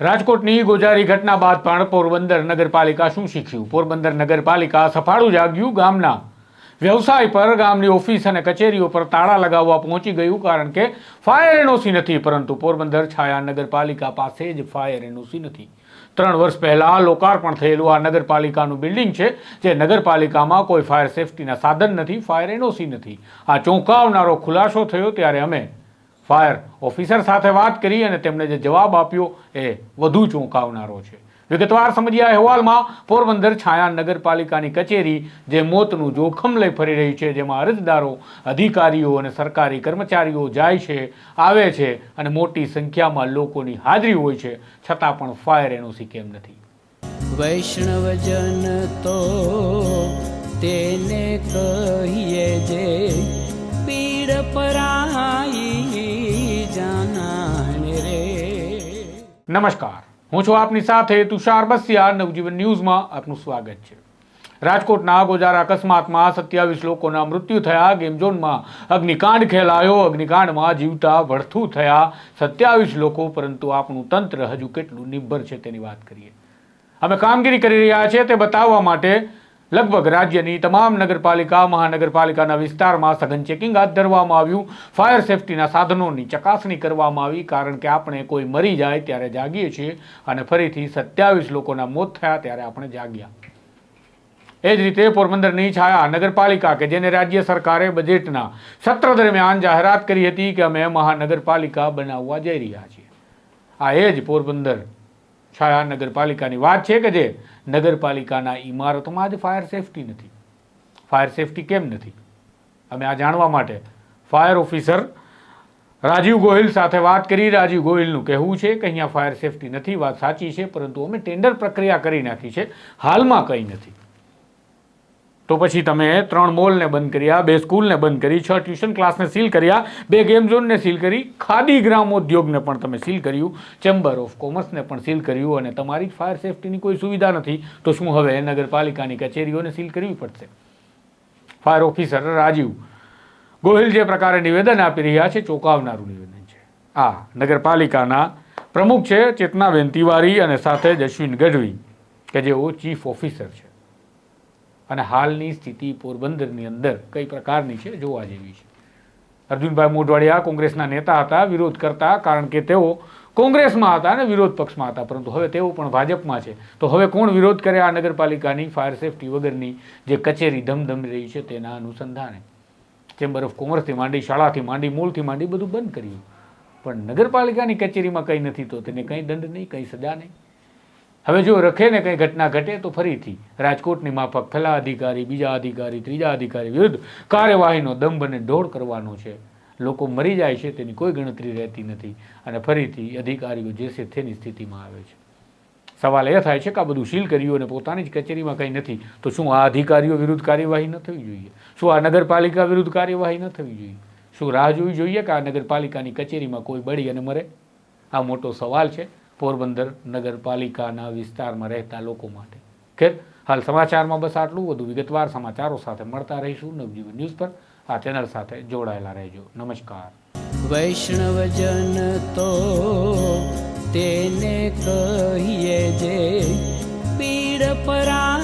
રાજકોટની ગોજારી ઘટના બાદ પણ પોરબંદર નગરપાલિકા શું શીખ્યું? પોરબંદર નગરપાલિકા સફાળું જાગ્યું ગામના. વ્યવસાય પર ગામની ઓફિસ અને કચેરીઓ પર તાળા લગાવવા પહોંચી ગયું કારણ કે ફાયર એનઓસી નથી, પરંતુ પોરબંદર છાયા નગરપાલિકા પાસે જ ફાયર એનઓસી નથી. ત્રણ વર્ષ પહેલાં લોકાર્પણ થયેલું આ નગરપાલિકાનું બિલ્ડિંગ છે, જે નગરપાલિકામાં કોઈ ફાયર સેફટીના સાધન નથી, ફાયર એનઓસી નથી. આ ચોંકાવનારો ખુલાસો થયો ત્યારે અમે ફાયર ઓફિસર સાથે વાત કરી અને તેમણે જે જવાબ આપ્યો એ વધુ ચોંકાવનારો છે. વિગતવાર સમજીએ અહેવાલમાં પોરબંદર છાયા નગરપાલિકાની કચેરી, જે મોતનું જોખમ લઈ ફરી રહી છે, જેમાં અરજદારો, અધિકારીઓ અને સરકારી કર્મચારીઓ જાય છે, આવે છે અને મોટી સંખ્યામાં લોકોની હાજરી હોય છે, છતાં પણ ફાયર એનઓસી કેમ નથી? વૈષ્ણવજન તો તેને કહીએ જે પીડ પરાઈ નમસ્કાર. હું છું આપની સાથે તુષાર બસિયા. નવજીવન ન્યૂઝમાં આપનું સ્વાગત છે. રાજકોટના ગોજારા અકસ્માતમાં સત્યાવીસ લોકોના મૃત્યુ થયા. ગેમ ઝોનમાં અગ્નિકાંડ ખેલાયો. અગ્નિકાંડમાં જીવતા વળથું થયા સત્યાવીસ લોકો, પરંતુ આપણું તંત્ર હજુ કેટલું નિર્ભર છે તેની વાત કરીએ. અમે કામગીરી કરી રહ્યા છીએ તે બતાવવા માટે લગભગ રાજ્યની તમામ નગરપાલિકા, મહાનગરપાલિકાના વિસ્તારમાં સઘન ચેકિંગ હાથ ધરવામાં આવ્યું. ફાયર સેફટીના સાધનોની ચકાસણી કરવામાં આવી કારણ કે આપણે કોઈ મરી જાય ત્યારે જાગીએ છીએ અને ફરીથી સત્યાવીસ લોકોના મોત થયા ત્યારે આપણે જાગ્યા. એ જ રીતે પોરબંદરની છાયા નગરપાલિકા કે જેને રાજ્ય સરકારે બજેટના સત્ર દરમિયાન જાહેરાત કરી હતી કે અમે મહાનગરપાલિકા બનાવવા જઈ રહ્યા છીએ. આ એ જ પોરબંદર છાયા નગરપાલિકાની વાત છે કે જે નગરપાલિકાના ઇમારતોમાં જ ફાયર સેફટી નથી. ફાયર સેફટી કેમ નથી? અમે આ જાણવા માટે ફાયર ઓફિસર રાજીવ ગોહિલ સાથે વાત કરી. રાજીવ ગોહિલનું કહેવું છે કે અહીંયા ફાયર સેફટી નથી, વાત સાચી છે, પરંતુ અમે ટેન્ડર પ્રક્રિયા કરી નાખી છે. હાલમાં કંઈ નથી. તો પછી તમે ત્રણ મોલને બંધ કર્યા, બે સ્કૂલને બંધ કરી, છ ટ્યુશન ક્લાસને સીલ કર્યા, બે ગેમ ઝોનને સીલ કરી, ખાદી ગ્રામોદ્યોગને પણ તમે સીલ કર્યું, ચેમ્બર ઓફ કોમર્સને પણ સીલ કર્યું અને તમારી ફાયર સેફટીની કોઈ સુવિધા નથી, તો શું હવે નગરપાલિકાની કચેરીઓને સીલ કરવી પડશે? ફાયર ઓફિસર રાજીવ ગોહિલ જે પ્રકારે નિવેદન આપી રહ્યા છે, ચોંકાવનારું નિવેદન છે. આ નગરપાલિકાના પ્રમુખ છે ચેતનાબેન તિવારી અને સાથે જ અશ્વિન ગઢવી, કે જેઓ ચીફ ઓફિસર છે. અને હાલની સ્થિતિ પોરબંદરની અંદર કઈ પ્રકારની છે જોવા જેવી છે. અર્જુનભાઈ મોઢવાડિયા કોંગ્રેસના નેતા હતા, વિરોધ કરતા, કારણ કે તેઓ કોંગ્રેસમાં હતા અને વિરોધ પક્ષમાં હતા, પરંતુ હવે તેઓ પણ ભાજપમાં છે. તો હવે કોણ વિરોધ કરે આ નગરપાલિકાની ફાયર સેફટી વગરની જે કચેરી ધમધમી રહી છે તેના અનુસંધાને? ચેમ્બર ઓફ કોમર્સથી માંડી, શાળાથી માંડી મૂળથી માંડી બધું બંધ કર્યું પણ નગરપાલિકાની કચેરીમાં કંઈ નથી, તો તેને કંઈ દંડ નહીં, કંઈ સજા નહીં. હવે જો રખે ને કંઈ ઘટના ઘટે તો ફરીથી રાજકોટની માફક પહેલા અધિકારી, બીજા અધિકારી, ત્રીજા અધિકારી વિરુદ્ધ કાર્યવાહીનો દંભ અને ઢોળ કરવાનો છે. લોકો મરી જાય છે, તેની કોઈ ગણતરી રહેતી નથી અને ફરીથી અધિકારીઓ જે છે તેની સ્થિતિમાં આવે છે. સવાલ એ થાય છે કે આ બધું સીલ કર્યું અને પોતાની જ કચેરીમાં કંઈ નથી, તો શું આ અધિકારીઓ વિરુદ્ધ કાર્યવાહી ન થવી જોઈએ? શું આ નગરપાલિકા વિરુદ્ધ કાર્યવાહી ન થવી જોઈએ? શું રાહ જોવી જોઈએ કે આ નગરપાલિકાની કચેરીમાં કોઈ બળી અને મરે? આ મોટો સવાલ છે. પોરબંદર નગરપાલિકાના વિસ્તારમાં રહેતા લોકો માટે. ખેર, હાલ સમાચારમાં બસ આટલું. વધુ વિગતવાર સમાચારો સાથે મળતા રહીશું નવજીવન ન્યૂઝ પર. આ ચેનલ સાથે જોડાયેલા રહેજો. નમસ્કાર. વૈષ્ણવજન તો તેને કહીએ જે પીડ પરાઈ